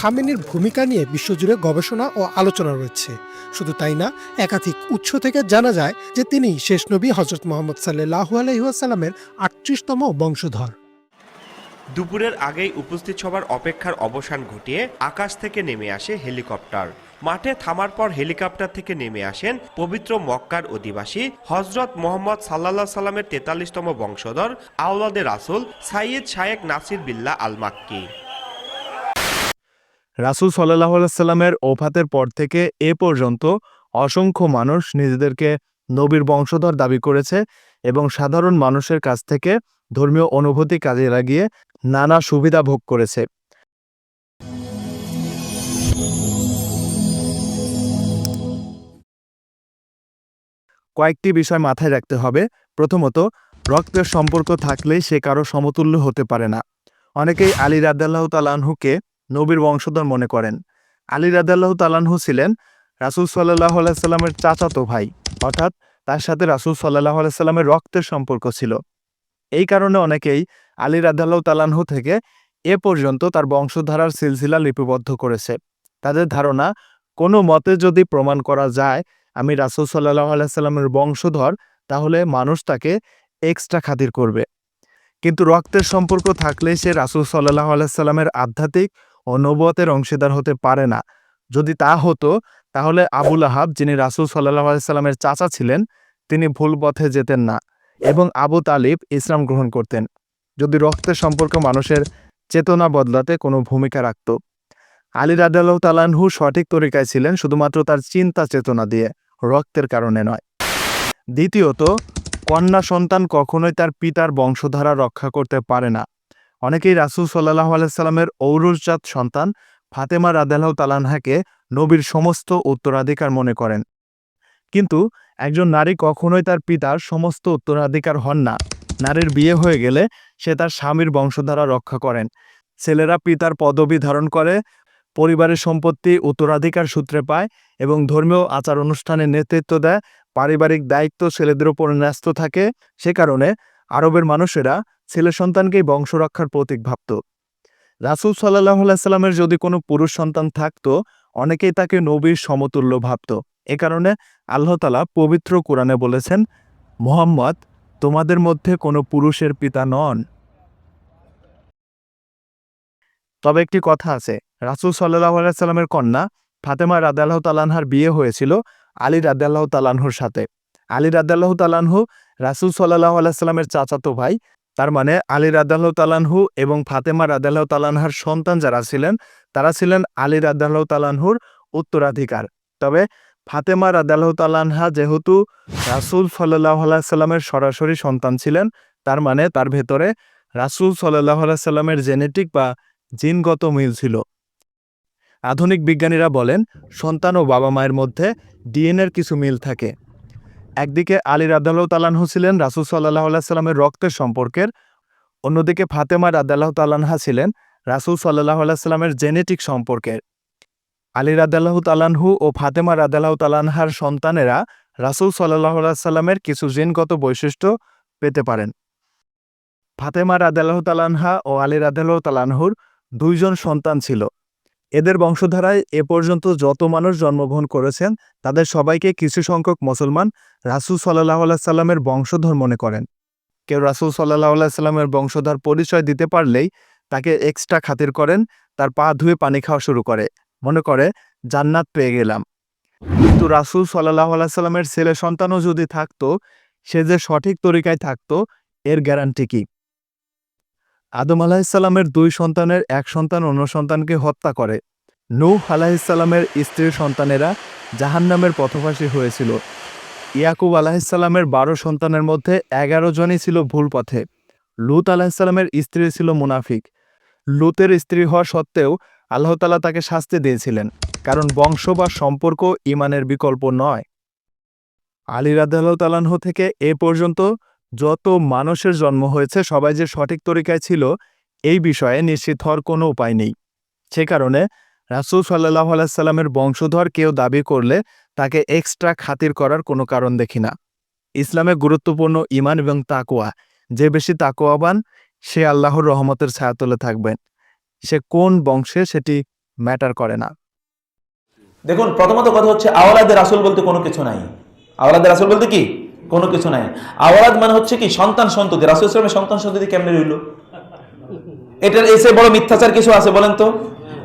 খামেনির ভূমিকা নিয়ে বিশ্বজুড়ে গবেষণা ও আলোচনা রয়েছে। শুধু তাই না, একাধিক উৎস থেকে জানা যায় যে তিনি শেষ নবী হজরত মোহাম্মদ সাল্লাহ আলহিহাসাল্লামের আটত্রিশতম বংশধর। দুপুরের আগেই উপস্থিত সবার অপেক্ষার অবসান ঘটিয়ে আকাশ থেকে নেমে আসে হেলিকপ্টার। মাঠে থামার পর হেলিকপ্টার থেকে নেমে আসেন পবিত্র মক্কার অধিবাসী হজরত মোহাম্মদ সাল্লাহ সাল্লামের তেতাল্লিশতম বংশধর আওলাদে রাসুল সাইয়দ শায়েক নাসির বিল্লা আল মাক্কি রাসুল সাল্লাহ সাল্লামের ওফাতের পর থেকে এ পর্যন্ত অসংখ্য মানুষ নিজেদেরকে নবীর বংশধর দাবি করেছে এবং সাধারণ মানুষের কাছ থেকে ধর্মীয় অনুভূতি কাজে লাগিয়ে নানা সুবিধা ভোগ করেছে। কয়েকটি বিষয় মাথায় রাখতে হবে। প্রথমত, রক্তের সম্পর্ক থাকলেই সে কারও সমতুল্য হতে পারে না। অনেকেই আলী রাদাল্লাহ তালানহুকে নবীর বংশধর মনে করেন। আলী রাদাল্লাহ তালানহু ছিলেন রাসুল সাল্লাহ আলাইস্লামের চাচাতো ভাই। অর্থাৎ তার সাথে রাসুল সাল্লাহ আলাইস্লামের রক্তের সম্পর্ক ছিল। এই কারণে অনেকেই আলী রাদাল্লাহ তালানহু থেকে এ পর্যন্ত তার বংশধারার সিলসিলা লিপিবদ্ধ করেছে। তাদের ধারণা, কোনো মতে যদি প্রমাণ করা যায় আমি রাসুল সাল্লাহ আলাইস্লামের বংশধর, তাহলে মানুষ তাকে এক্সট্রা খাতির করবে। কিন্তু রক্তের সম্পর্ক থাকলে সে রাসুল সাল্লাহ আলাইস্লামের আধ্যাত্মিক ও নবতের অংশীদার হতে পারে না। যদি তা হতো, তাহলে আবুল আহাব, যিনি রাসুল সাল্লাহ আলাইস্লামের চাচা ছিলেন, তিনি ভুল পথে যেতেন না এবং আবু তালিব ইসলাম গ্রহণ করতেন। যদি রক্তের সম্পর্ক মানুষের চেতনা বদলাতে কোনো ভূমিকা রাখত। আলী রাদাল্লাহ তালানহু সঠিক তরিকায় ছিলেন, শুধুমাত্র তার চিন্তা চেতনা দিয়ে, রক্তের কারণে নয়। দ্বিতীয়ত, কন্যা সন্তান কখনোই তার পিতার বংশধারা রক্ষা করতে পারে না। অনেকেই রাসুল সাল্লাহ আলাইস্লামের ঔরসজাত সন্তান ফাতেমা রাদাল্লাহ তালানহাকে নবীর সমস্ত উত্তরাধিকার মনে করেন। কিন্তু একজন নারী কখনোই তার পিতার সমস্ত উত্তরাধিকার হন না। নারীর বিয়ে হয়ে গেলে সে তার স্বামীর বংশধারা রক্ষা করেন। ছেলেরা পিতার পদবি ধারণ করে, পরিবারের সম্পত্তি উত্তরাধিকার সূত্রে পায় এবং ধর্মীয় আচার অনুষ্ঠানে নেতৃত্ব দেয়, পারিবারিক দায়িত্ব ছেলেদের ওপর ন্যস্ত থাকে। সে কারণে আরবের মানুষেরা ছেলে সন্তানকেই বংশ রক্ষার প্রতীক ভাবত। রাসুল সাল্লাহ সাল্লামের যদি কোনো পুরুষ সন্তান থাকত, অনেকেই তাকে নবীর সমতুল্য ভাবত। এ কারণে আল্লাহতালা পবিত্র কোরআনে বলেছেন, মোহাম্মদ, তোমাদের মধ্যে কোনো পুরুষের পিতা নন। তবে একটি কথা আছে, রাসুল সাল্লাহ সাল্লামের কন্যা ফাতেমা রাদাল্লাহ তালানহার বিয়ে হয়েছিল আলী রাদাল্লাহ তালানহুর সাথে। আলী রাদাল্লাহ তালানহু রাসুল সাল্লাহ আলাইস্লামের চাচাতো ভাই। তার মানে আলী রাদাল্লাহ তালানহু এবং ফাতেমা রাদাল্লাহ তালানহার সন্তান যারা ছিলেন, তারা ছিলেন আলী রাদাল্লাহ তালানহুর উত্তরাধিকার। তবে ফাতেমা রাদাল্লাহ তালানহা যেহেতু রাসুল সাল্লাহ আলাইস্লামের সরাসরি সন্তান ছিলেন, তার মানে তার ভেতরে রাসুল সাল্লাহ আলাইস্লামের জেনেটিক বা জিনগত মিল ছিল। আধুনিক বিজ্ঞানীরা বলেন, সন্তান ও বাবা মায়ের মধ্যে ডিএনএর কিছু মিল থাকে। একদিকে আলী রাদাল্লাহ তালানহু ছিলেন, রাসুল সাল্লাহ সাল্লামের রক্তের সম্পর্কের। অন্যদিকে ফাতেমা রাদাল্লাহ তালানহা ছিলেন, রাসুল সাল্লাহ সাল্লামের জেনেটিক সম্পর্কের। আলী রাদাল্লাহ তালানহু ও ফাতেমা রাদাল্লাহ তালানহার সন্তানেরা রাসুল সাল্লাহ সাল্লামের কিছু জিনগত বৈশিষ্ট্য পেতে পারেন। ফাতেমা রাদাল্লাহ তালানহা ও আলী রাদাল্লাহ তালানহুর দুইজন সন্তান ছিল। এদের বংশধারায় এ পর্যন্ত যত মানুষ জন্মগ্রহণ করেছেন, তাদের সবাইকে কিছু সংখ্যক মুসলমান রাসুল সাল্লাহ সাল্লামের বংশধর মনে করেন। কেউ রাসুল সাল্লাহ সাল্লামের বংশধর পরিচয় দিতে পারলেই তাকে এক্সট্রা খাতির করেন, তার পা ধুয়ে পানি খাওয়া শুরু করে। মনে করে, জান্নাত পেয়ে গেলাম। কিন্তু রাসুল সাল্লাহ সাল্লামের ছেলে সন্তানও যদি থাকতো, সে যে সঠিক তরিকায় থাকতো, এর গ্যারান্টি কি? আদম আলাহিসাল্লামের দুই সন্তানের এক সন্তান অন্য সন্তানকে হত্যা করে। নূহ আলাহিসাল্লামের স্ত্রীর সন্তানেরা জাহান্নামের পথভাসী হয়েছিল। ইয়াকুব আলাহিসাল্লামের বারো সন্তানের মধ্যে এগারো জনই ছিল ভুল পথে। লুত আলাহিসাল্লামের স্ত্রী ছিল মুনাফিক। লুতের স্ত্রী হওয়া সত্ত্বেও আল্লাহ তালা তাকে শাস্তি দিয়েছিলেন, কারণ বংশ বা সম্পর্ক ইমানের বিকল্প নয়। আলী রাদাল্লাহ তালাহ থেকে এ পর্যন্ত যত মানুষের জন্ম হয়েছে, সবাই যে সঠিক তরিকায় ছিল, এই বিষয়ে নিশ্চিত হওয়ার কোনো উপায় নেই। সে কারণে রাসুল সাল্লাহ আলাইসাল্লামের বংশধর কেউ দাবি করলে তাকে এক্সট্রা খাতির করার কোনো কারণ দেখি না। ইসলামে গুরুত্বপূর্ণ ইমান এবং তাকোয়া যে বেশি তাকোয়াবান সে আল্লাহর রহমতের ছায়াতলে থাকবেন সে কোন বংশে সেটি ম্যাটার করে না। দেখুন, প্রথমত কথা হচ্ছে আওলাদের আসল বলতে কোনো কিছু নাই। আওলাদের আসল বলতে কি? কোনো কিছু নাই। আওলাদ মানে হচ্ছে কি সন্তান সন্ততি। রাসুল ইসলামের সন্তান সন্ততি কেমনে রইল? এটার এসে বড় মিথ্যাচার কিছু আছে বলেন তো?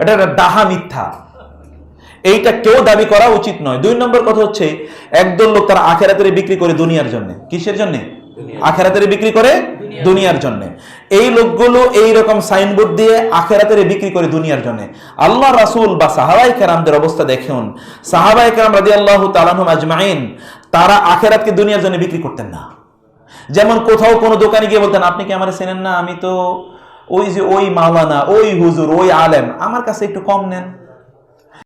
এটা একটা ডাহা মিথ্যা। এইটা কেউ দাবি করা উচিত নয়। দুই নম্বর কথা হচ্ছে একদল লোক তারা আখেরাতের বিক্রি করে দুনিয়ার জন্য। কিসের জন্য? আখেরাতের বিক্রি করে দুনিয়ার জন্য। এই লোকগুলো এই রকম সাইনবোর্ড দিয়ে আখেরাতের বিক্রি করে দুনিয়ার জন্য। আল্লাহ রাসূল বা সাহাবাই কেরামদের অবস্থা দেখুন। সাহাবাই কেরাম রাদি আল্লাহ তালাহুম আজমাইন তারা আখেরাতকে দুনিয়ার জন্য বিক্রি করতেন না। যেমন কোথাও কোনো দোকানে গিয়ে বলতেন, আপনি কি আমার চেনেন না? আমি তো ওই যে ওই মাওয়ানা ওই হুজুর, ওই আলেম, আমার কাছে একটু কম নেন।